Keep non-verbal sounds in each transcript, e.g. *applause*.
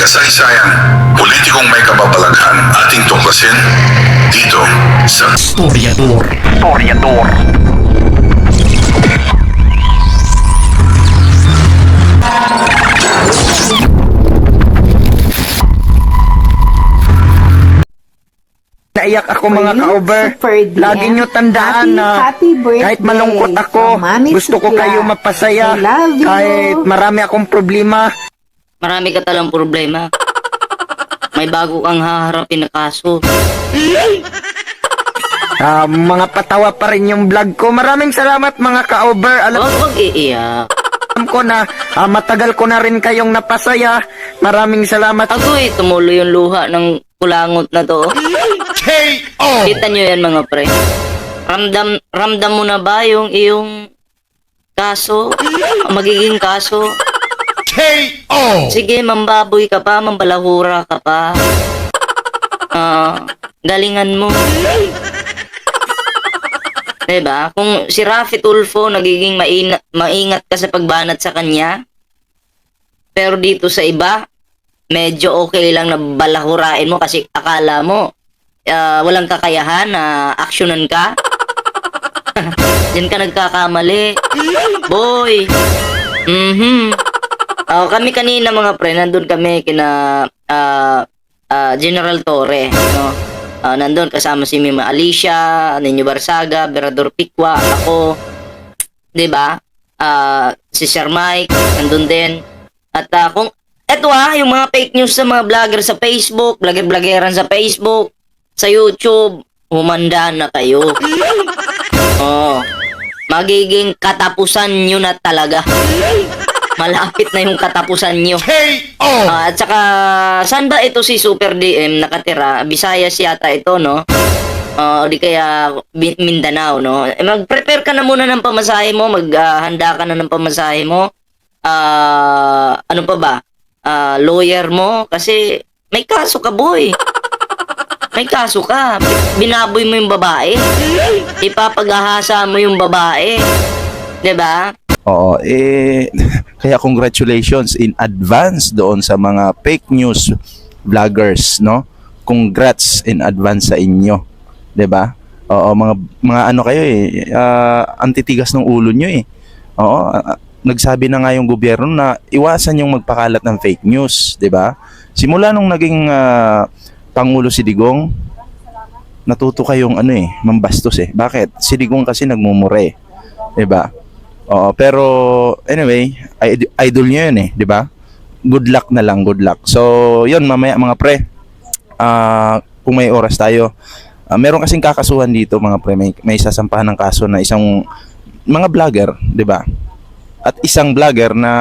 kasaysayan, politikong may kababalaghan ating tuklasin dito sa Historiador. Historiador. Naiyak ako mga ka-over. Lagi nyo tandaan na kahit malungkot ako, gusto ko kayo mapasaya. Kahit marami akong problema, Marami ka talang problema. May bago kang haharapin na kaso. ah, mga patawa pa rin yung vlog ko. Maraming salamat mga ka-over. Alam Huwag huwag iiyak. ko na ah, matagal ko na rin kayong napasaya. Maraming salamat. Agoy, tumulo yung luha ng kulangot na to. Kita nyo yan mga pre. Ramdam, ramdam mo na ba yung iyong kaso? Magiging kaso? Sige, mambaboy ka pa, mambalahura ka pa. Ah, galingan mo. Diba? Kung si Rafi Tulfo nagiging maingat ka sa pagbanat sa kanya, pero dito sa iba, medyo okay lang na balahurain mo kasi akala mo ah, walang kakayahan na aksyonan ka. *laughs* Diyan ka nagkakamali. Boy! Mhm. Ah, kami kanina mga pre, nandun kami kina ah, ah, General Torre, no? Ah, nandun kasama si Mima Alicia, Ninyo Barsaga, Berador Pikwa, ako, 'di ba? Ah, si Sir Mike, nandun din. At ah, kung eto ah, yung mga fake news sa mga vlogger sa Facebook, vlogger-vloggeran sa Facebook, sa YouTube, humanda na kayo. *laughs* Oh, magiging katapusan nyo na talaga. Malapit na yung katapusan nyo. Ah, at saka, saan ba ito si Super DM nakatira? Visayas yata ito, no? Ah, o di kaya Mindanao, no? Eh, mag-prepare ka na muna ng pamasahe mo, maghanda ka na ng pamasahe mo. Ah, ano pa ba? Ah, lawyer mo kasi may kaso ka, boy. May kaso ka. Binaboy mo yung babae. Ipapagahasa mo yung babae. 'Di ba? Oo, eh, *laughs* kaya congratulations in advance doon sa mga fake news vloggers, no? Congrats in advance sa inyo, 'di ba? Oo, mga mga ano kayo eh, ah, antitigas ng ulo nyo eh. Oo, ah, nagsabi na nga yung gobyerno na iwasan yung magpakalat ng fake news, 'di ba? Simula nung naging ah, pangulo si Digong, natuto kayong ano eh, mambastos eh. Bakit? Si Digong kasi nagmumure, 'di ba? Oo, pero anyway, id- idol niyo 'yun eh, 'di ba? Good luck na lang, good luck. So, 'yun mamaya mga pre. Ah, kung may oras tayo. ah, meron kasing kakasuhan dito mga pre, may, may sasampahan ng kaso na isang mga vlogger, 'di ba? At isang vlogger na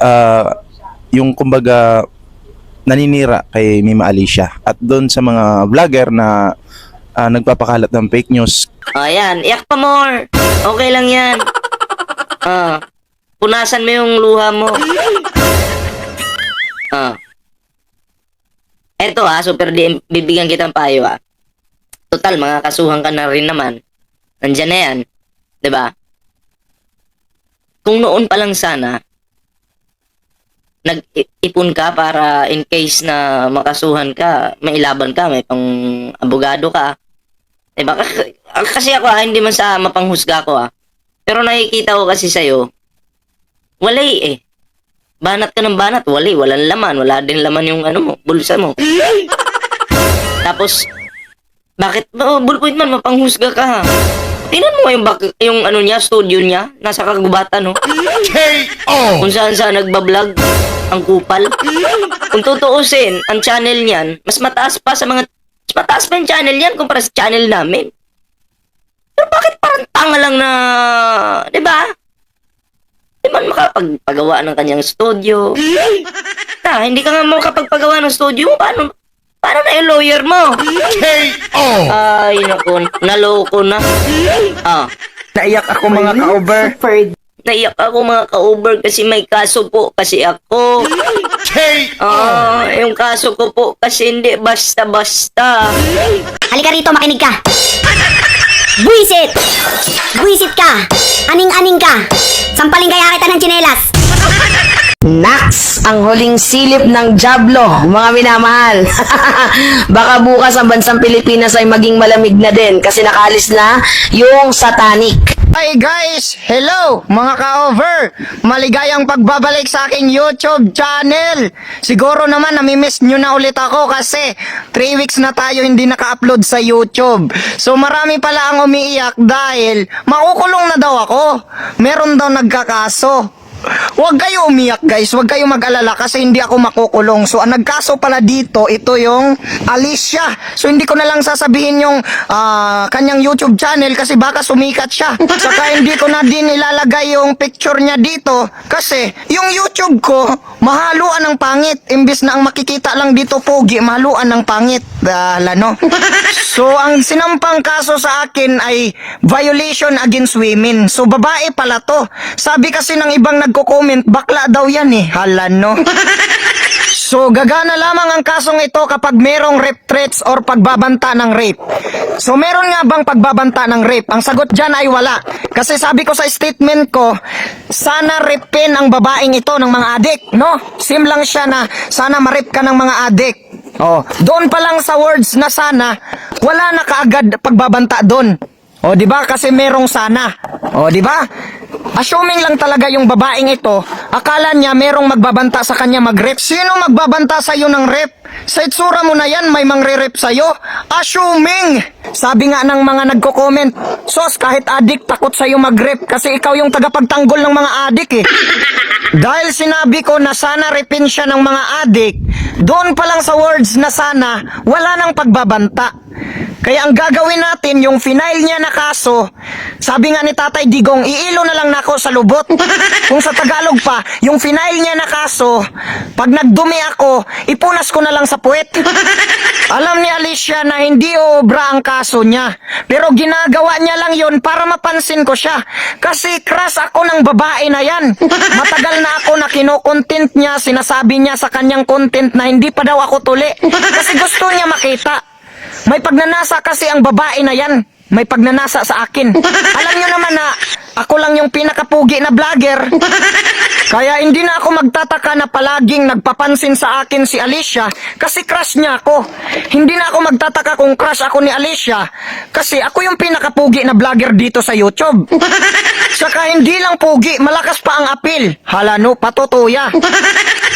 ah, yung kumbaga naninira kay Mima Alicia at doon sa mga vlogger na ah, nagpapakalat ng fake news Ayan, iyak pa more. Okay lang yan. *laughs* Ah, punasan mo yung luha mo. Ah. Eto ha, super DM, bibigyan kitang payo ha. Total, mga kasuhan ka na rin naman. Nandyan na yan. 'Di ba? Kung noon pa lang sana, nag-ipon ka para in case na makasuhan ka, may ilaban ka, may pang abogado ka, Diba? Kasi ako ah, hindi man sa mapanghusga ko ah. Pero nakikita ko kasi sa'yo, walay eh. Banat ka ng banat, wali, walang laman, wala din laman yung ano mo, bulsa mo. *laughs* Tapos, bakit, oh, bullpoint man, mapanghusga ka ha. Tingnan mo yung, bak- yung ano niya, studio niya, nasa kagubatan no. Kung saan saan nagbablog, ang kupal. *laughs* Kung tutuusin, ang channel niyan, mas mataas pa sa mga mataas pa yung channel niyan kumpara sa channel namin. Pero bakit parang tanga lang na, di ba? Di man makapagpagawa ng kanyang studio. Na, *laughs* hindi ka nga makapagpagawa ng studio mo. Paano, paano na yung lawyer mo? Ay, naku, naloko na. *laughs* Ah, naiyak ako mga ka-over. Super naiyak ako mga ka-over kasi may kaso po kasi ako. Ah, yung kaso ko po kasi hindi basta-basta. Halika rito, makinig ka. Buisit! Buisit ka! Aning-aning ka! Sampaling kaya kita ng tsinelas! Nax, ang huling silip ng Diablo, mga minamahal. *laughs* Baka bukas ang bansang Pilipinas ay maging malamig na din kasi nakalis na yung satanic. Hi guys! Hello mga ka-over! Maligayang pagbabalik sa aking YouTube channel! Siguro naman namimiss nyo na ulit ako kasi 3 weeks na tayo hindi naka-upload sa YouTube. So marami pala ang umiiyak dahil makukulong na daw ako. Meron daw nagkakaso. Huwag kayo umiyak guys, huwag kayo mag-alala kasi hindi ako makukulong. So ang nagkaso pala dito, ito yung Alicia. So hindi ko na lang sasabihin yung ah, kanyang YouTube channel kasi baka sumikat siya. Saka *laughs* hindi ko na din ilalagay yung picture niya dito kasi yung YouTube ko mahaluan ng pangit. Imbis na ang makikita lang dito pogi, mahaluan ng pangit. Dahil ano. *laughs* So ang sinampang kaso sa akin ay violation against women. So babae pala to. Sabi kasi ng ibang nagko-comment, bakla daw yan eh. Hala no. *laughs* So, gagana lamang ang kasong ito kapag merong rape threats or pagbabanta ng rape. So, meron nga bang pagbabanta ng rape? Ang sagot dyan ay wala. Kasi sabi ko sa statement ko, sana rapin ang babaeng ito ng mga adik, no? Sim lang siya na sana ma-rape ka ng mga adik. Oh, doon pa lang sa words na sana, wala na kaagad pagbabanta doon. O, di ba? Kasi merong sana. O, di ba? Assuming lang talaga yung babaeng ito, akala niya merong magbabanta sa kanya mag-rep. Sino magbabanta sa iyo ng rep? Sa itsura mo na yan, may mangre-rep sa iyo? Assuming! Sabi nga ng mga nagko-comment, Sos, kahit adik, takot sa iyo mag-rep kasi ikaw yung tagapagtanggol ng mga adik eh. *laughs* Dahil sinabi ko na sana repin siya ng mga adik, doon pa lang sa words na sana, wala nang pagbabanta. Kaya ang gagawin natin, yung final niya na kaso, sabi nga ni Tatay Digong, iilo na lang nako sa lubot. *laughs* Kung sa Tagalog pa, yung final niya na kaso, pag nagdumi ako, ipunas ko na lang sa puwet. *laughs* Alam ni Alicia na hindi obra ang kaso niya. Pero ginagawa niya lang yon para mapansin ko siya. Kasi crush ako ng babae na yan. *laughs* Matagal na ako na kinokontent niya, sinasabi niya sa kanyang content na hindi pa daw ako tuli. Kasi gusto niya makita. May pagnanasa kasi ang babae na yan. May pagnanasa sa akin. Alam nyo naman na ako lang yung pinakapugi na vlogger. Kaya hindi na ako magtataka na palaging nagpapansin sa akin si Alicia kasi crush niya ako. Hindi na ako magtataka kung crush ako ni Alicia kasi ako yung pinakapugi na vlogger dito sa YouTube. *laughs* Saka hindi lang pugi, malakas pa ang apil. Hala no, patutuya.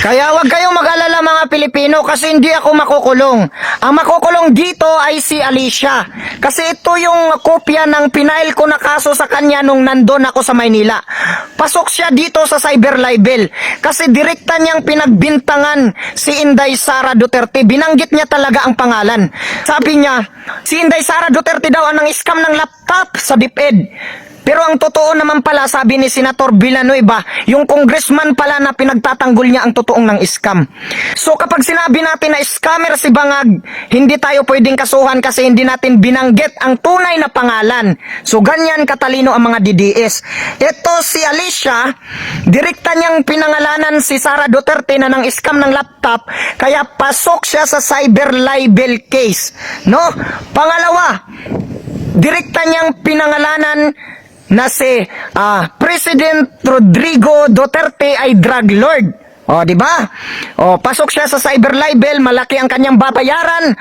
Kaya wag kayong mag-alala mga Pilipino kasi hindi ako makukulong. Ang makukulong dito ay si Alicia. Kasi ito yung kopya ng pinail ko na kaso sa kanya nung nandun ako sa Maynila. Pasok siya dito sa cyber libel. Kasi direkta niyang pinagbintangan si Inday Sara Duterte. Binanggit niya talaga ang pangalan. Sabi niya, si Inday Sara Duterte daw ang scam ng laptop sa DepEd. Pero ang totoo naman pala, sabi ni Senator Villanueva, yung congressman pala na pinagtatanggol niya ang totoong ng scam. So kapag sinabi natin na scammer si Bangag, hindi tayo pwedeng kasuhan kasi hindi natin binanggit ang tunay na pangalan. So ganyan katalino ang mga DDS. Ito si Alicia, direkta niyang pinangalanan si Sara Duterte na ng scam ng laptop, kaya pasok siya sa cyber libel case. No? Pangalawa, direkta niyang pinangalanan na si ah, President Rodrigo Duterte ay drug lord. O, di ba? O, pasok siya sa cyber libel, malaki ang kanyang babayaran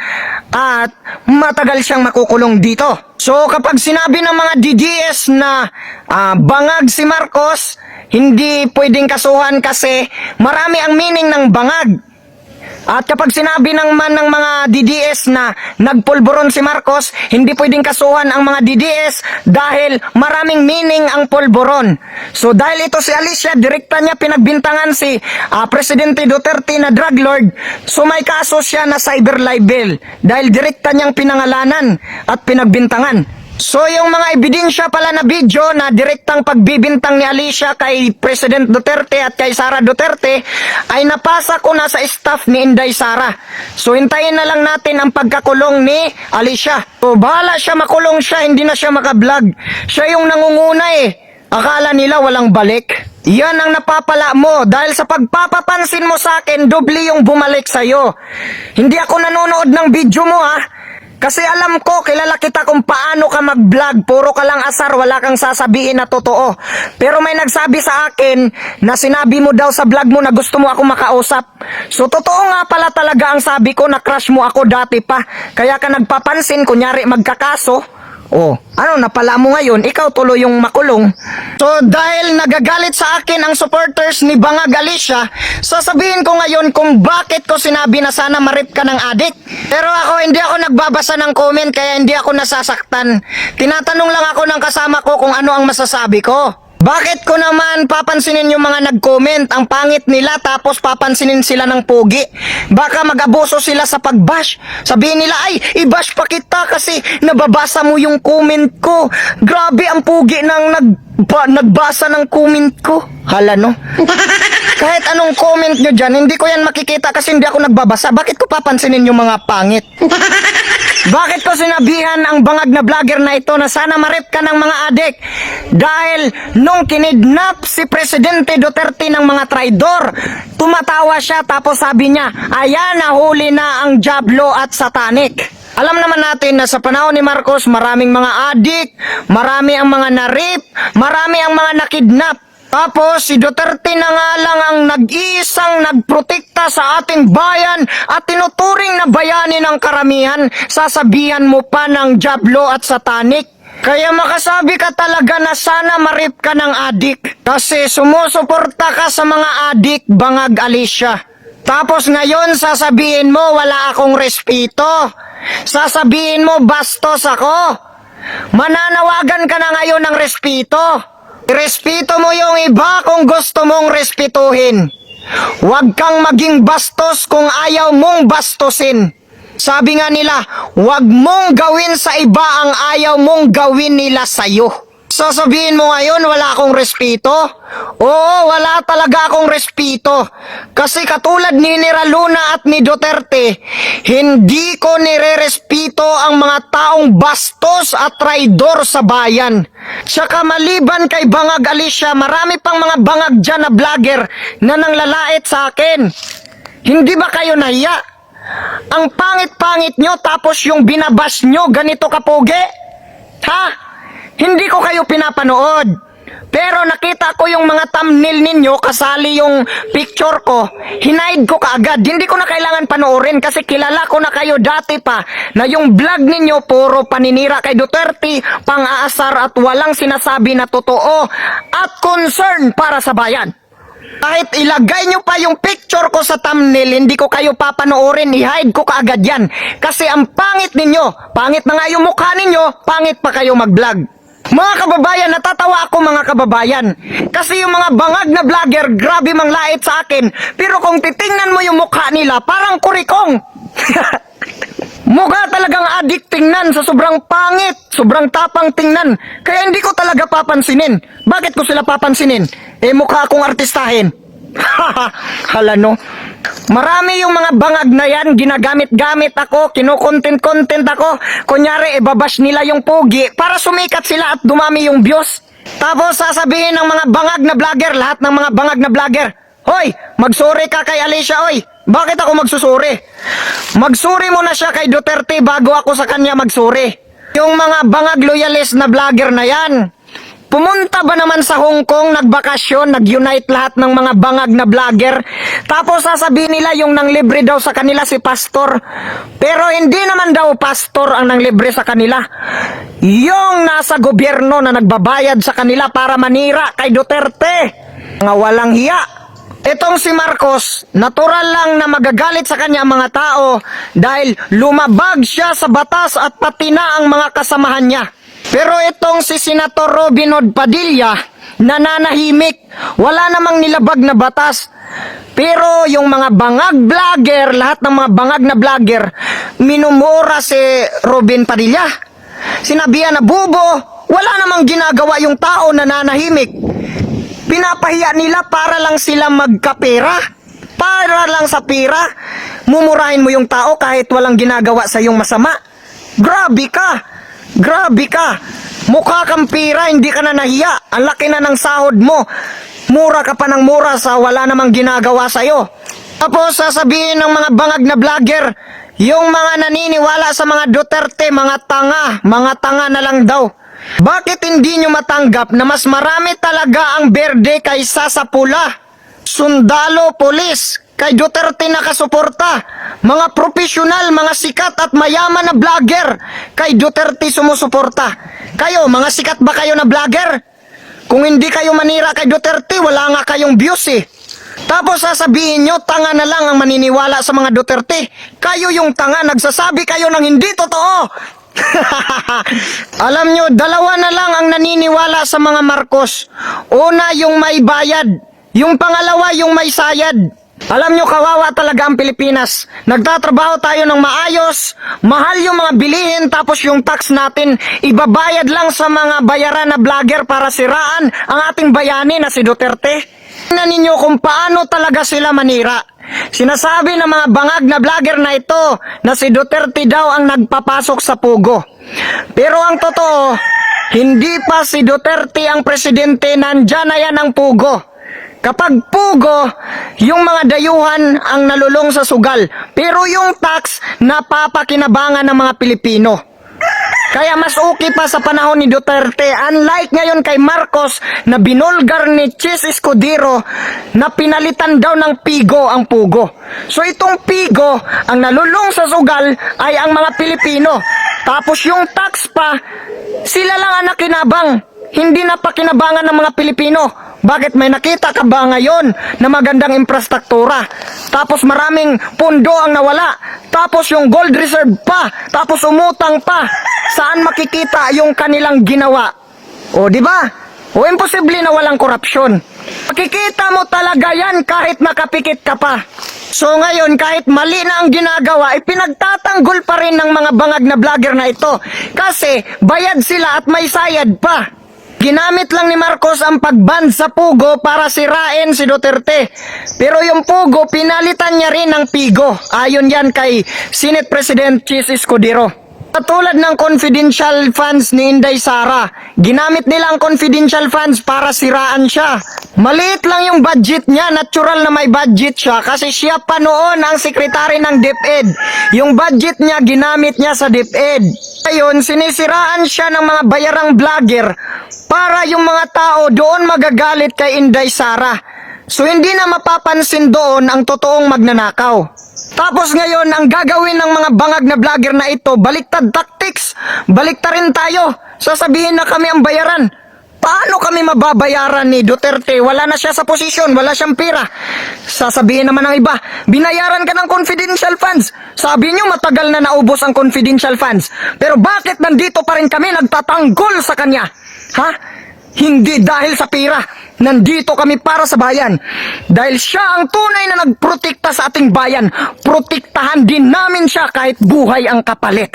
at matagal siyang makukulong dito. So, kapag sinabi ng mga DDS na ah, bangag si Marcos, hindi pwedeng kasuhan kasi marami ang meaning ng bangag. At kapag sinabi ng man ng mga DDS na nagpulburon si Marcos, hindi pwedeng kasuhan ang mga DDS dahil maraming meaning ang pulburon. So dahil ito si Alicia, direkta niya pinagbintangan si ah, Presidente Duterte na drug lord, so may kaso siya na cyber libel dahil direkta niyang pinangalanan at pinagbintangan. So yung mga ebidensya pala na video na direktang pagbibintang ni Alicia kay President Duterte at kay Sara Duterte ay napasa ko na sa staff ni Inday Sara. So hintayin na lang natin ang pagkakulong ni Alicia. So bahala siya makulong siya, hindi na siya makablog. Siya yung nangunguna eh. Akala nila walang balik. Yan ang napapala mo dahil sa pagpapapansin mo sa akin, doble yung bumalik sa'yo. Hindi ako nanonood ng video mo ha. Kasi alam ko, kilala kita kung paano ka mag-vlog. Puro ka lang asar, wala kang sasabihin na totoo. Pero may nagsabi sa akin na sinabi mo daw sa vlog mo na gusto mo ako makausap. So totoo nga pala talaga ang sabi ko na crush mo ako dati pa. Kaya ka nagpapansin, kunyari magkakaso. Oh, ano napala mo ngayon? Ikaw tuloy yung makulong. So dahil nagagalit sa akin ang supporters ni Bangag Alicia, sasabihin ko ngayon kung bakit ko sinabi na sana marip ka ng adik. Pero ako hindi ako nagbabasa ng comment kaya hindi ako nasasaktan. Tinatanong lang ako ng kasama ko kung ano ang masasabi ko. Bakit ko naman papansinin yung mga nag-comment ang pangit nila tapos papansinin sila ng pogi? Baka mag-abuso sila sa pag-bash. Sabihin nila, ay, i-bash pa kita kasi nababasa mo yung comment ko. Grabe ang pogi ng nag ba, nagbasa ng comment ko. Hala no? *laughs* Kahit anong comment nyo dyan, hindi ko yan makikita kasi hindi ako nagbabasa. Bakit ko papansinin yung mga pangit? *laughs* Bakit ko sinabihan ang bangag na vlogger na ito na sana marip ka ng mga adik? Dahil nung kinidnap si Presidente Duterte ng mga traidor, tumatawa siya tapos sabi niya, ayan nahuli na ang Jablo at Satanik. Alam naman natin na sa panahon ni Marcos, maraming mga adik, marami ang mga narip, marami ang mga nakidnap. Tapos si Duterte na nga lang ang nag-iisang nagprotekta sa ating bayan at tinuturing na bayani ng karamihan, sasabihan mo pa ng Jablo at Satanik. Kaya makasabi ka talaga na sana marip ka ng adik kasi sumusuporta ka sa mga adik bangag Alicia. Tapos ngayon sasabihin mo wala akong respeto. Sasabihin mo bastos ako. Mananawagan ka na ngayon ng respeto. Respeto mo yung iba kung gusto mong respetuhin. Huwag kang maging bastos kung ayaw mong bastusin. Sabi nga nila, huwag mong gawin sa iba ang ayaw mong gawin nila sa'yo. Sasabihin mo ngayon, wala akong respeto? Oo, wala talaga akong respeto. Kasi katulad ni Nira Luna at ni Duterte, hindi ko nire-respeto ang mga taong bastos at traidor sa bayan. Tsaka maliban kay Bangag Alicia, marami pang mga bangag dyan na vlogger na nanglalait sa akin. Hindi ba kayo nahiya? Ang pangit-pangit nyo tapos yung binabas nyo ganito kapoge? Ha? Hindi ko kayo pinapanood. Pero nakita ko yung mga thumbnail ninyo, kasali yung picture ko, hinaid ko kaagad. Hindi ko na kailangan panoorin kasi kilala ko na kayo dati pa na yung vlog ninyo puro paninira kay Duterte, pang-aasar at walang sinasabi na totoo at concern para sa bayan. Kahit ilagay nyo pa yung picture ko sa thumbnail, hindi ko kayo papanoorin, i-hide ko kaagad yan. Kasi ang pangit ninyo, pangit na nga yung mukha ninyo, pangit pa kayo mag-vlog. Mga kababayan, natatawa ako mga kababayan. Kasi yung mga bangag na vlogger, grabe mang lait sa akin. Pero kung titingnan mo yung mukha nila, parang kurikong. *laughs* Mukha talagang adik tingnan sa sobrang pangit, sobrang tapang tingnan. Kaya hindi ko talaga papansinin. Bakit ko sila papansinin? Eh mukha akong artistahin. *laughs* Hala no. Marami yung mga bangag na yan, ginagamit-gamit ako, kinukontent-content ako. Kunyari, ibabash nila yung pogi para sumikat sila at dumami yung views. Tapos sasabihin ng mga bangag na vlogger, lahat ng mga bangag na vlogger, Hoy, magsuri ka kay Alicia, oy. Bakit ako magsusuri? Magsuri mo na siya kay Duterte bago ako sa kanya magsuri. Yung mga bangag loyalist na vlogger na yan, Pumunta ba naman sa Hong Kong, nagbakasyon, nag-unite lahat ng mga bangag na vlogger? Tapos sasabihin nila yung nanglibre daw sa kanila si pastor. Pero hindi naman daw pastor ang nanglibre sa kanila. Yung nasa gobyerno na nagbabayad sa kanila para manira kay Duterte. Nga walang hiya. Itong si Marcos, natural lang na magagalit sa kanya ang mga tao dahil lumabag siya sa batas at pati na ang mga kasamahan niya. Pero itong si Senator Robin Hood Padilla, nananahimik, wala namang nilabag na batas. Pero yung mga bangag vlogger, lahat ng mga bangag na vlogger, minumura si Robin Padilla. Sinabihan na bubo, wala namang ginagawa yung tao na nanahimik. Pinapahiya nila para lang sila magkapera. Para lang sa pera. Mumurahin mo yung tao kahit walang ginagawa sa yung masama. Grabe ka! Grabe ka! Mukha kang pira, hindi ka na nahiya. Ang laki na ng sahod mo. Mura ka pa ng mura sa wala namang ginagawa sa'yo. Tapos sasabihin ng mga bangag na vlogger, Yung mga naniniwala sa mga Duterte, mga tanga, mga tanga na lang daw. Bakit hindi nyo matanggap na mas marami talaga ang berde kaysa sa pula? Sundalo, polis, kay Duterte nakasuporta. Mga profesional, mga sikat at mayaman na vlogger, kay Duterte sumusuporta. Kayo, mga sikat ba kayo na vlogger? Kung hindi kayo manira kay Duterte, wala nga kayong views eh. Tapos sasabihin nyo, tanga na lang ang maniniwala sa mga Duterte. Kayo yung tanga, nagsasabi kayo ng hindi totoo. *laughs* Alam nyo, dalawa na lang ang naniniwala sa mga Marcos. Una, yung may bayad. Yung pangalawa, yung may sayad. Alam nyo, kawawa talaga ang Pilipinas. Nagtatrabaho tayo ng maayos, mahal yung mga bilihin, tapos yung tax natin, ibabayad lang sa mga bayaran na vlogger para siraan ang ating bayani na si Duterte. Tingnan ninyo kung paano talaga sila manira. Sinasabi ng mga bangag na vlogger na ito na si Duterte daw ang nagpapasok sa pugo. Pero ang totoo, hindi pa si Duterte ang presidente, nandyan na yan ang pugo. Kapag pugo, yung mga dayuhan ang nalulong sa sugal. Pero yung tax, napapakinabangan ng mga Pilipino. Kaya mas okay pa sa panahon ni Duterte, unlike ngayon kay Marcos na binulgar ni Chis Escudero na pinalitan daw ng pigo ang pugo. So itong pigo, ang nalulong sa sugal ay ang mga Pilipino. Tapos yung tax pa, sila lang ang nakinabang. Hindi na pakinabangan ng mga Pilipino. Bakit may nakita ka ba ngayon na magandang infrastruktura? Tapos maraming pundo ang nawala. Tapos yung gold reserve pa. Tapos umutang pa. Saan makikita yung kanilang ginawa? O di ba? O imposible na walang korupsyon. Makikita mo talaga yan kahit nakapikit ka pa. So ngayon, kahit mali na ang ginagawa, ipinagtatanggol pa rin ng mga bangag na vlogger na ito. Kasi bayad sila at may sayad pa. Ginamit lang ni Marcos ang pagban sa Pugo para sirain si Duterte. Pero yung Pugo, pinalitan niya rin ng Pigo. Ayon yan kay Senate President Chis Escudero. Katulad ng confidential funds ni Inday Sara, ginamit nila ang confidential funds para siraan siya. Maliit lang yung budget niya, natural na may budget siya kasi siya pa noon ang sekretary ng DepEd. Yung budget niya, ginamit niya sa DepEd. Ngayon, sinisiraan siya ng mga bayarang vlogger para yung mga tao doon magagalit kay Inday Sara. So hindi na mapapansin doon ang totoong magnanakaw. Tapos ngayon, ang gagawin ng mga bangag na vlogger na ito, baliktad tactics. Balikta rin tayo. Sasabihin na kami ang bayaran. Paano kami mababayaran ni Duterte? Wala na siya sa posisyon, wala siyang pera. Sasabihin naman ng iba, binayaran ka ng confidential funds. Sabi niyo matagal na naubos ang confidential funds. Pero bakit nandito pa rin kami nagtatanggol sa kanya? Ha? Hindi dahil sa pera. Nandito kami para sa bayan. Dahil siya ang tunay na nagprotekta sa ating bayan. Protektahan din namin siya kahit buhay ang kapalit.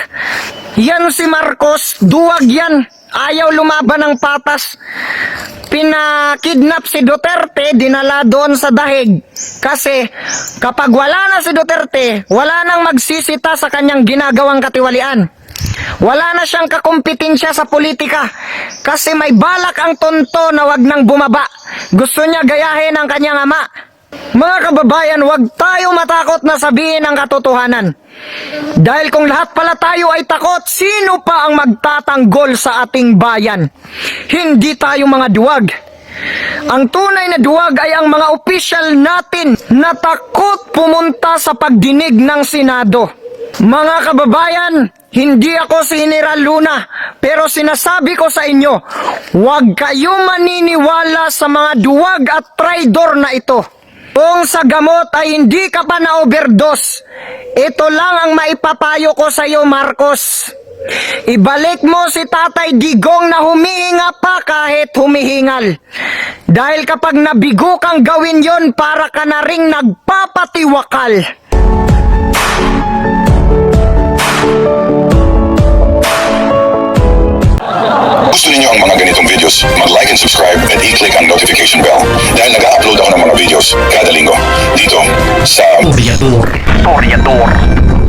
Yan si Marcos, duwag yan. Ayaw lumaban ng patas. Pinakidnap si Duterte, dinala doon sa dahig. Kasi kapag wala na si Duterte, wala nang magsisita sa kanyang ginagawang katiwalian. Wala na siyang kakumpetensya sa politika kasi may balak ang tonto na wag nang bumaba. Gusto niya gayahin ang kanyang ama. Mga kababayan, wag tayo matakot na sabihin ang katotohanan. Dahil kung lahat pala tayo ay takot, sino pa ang magtatanggol sa ating bayan? Hindi tayo mga duwag. Ang tunay na duwag ay ang mga opisyal natin na takot pumunta sa pagdinig ng Senado. Mga kababayan, hindi ako si General Luna, pero sinasabi ko sa inyo, huwag kayo maniniwala sa mga duwag at traidor na ito. Kung sa gamot ay hindi ka pa na-overdose, ito lang ang maipapayo ko sa iyo, Marcos. Ibalik mo si Tatay Digong na humihinga pa kahit humihingal. Dahil kapag nabigo kang gawin yon para ka na ring nagpapatiwakal. Gusto niyo ang mga ganitong videos, mag-like and subscribe and i-click ang notification bell dahil nag-upload ako ng mga videos kada linggo dito sa Toriador. Toriador.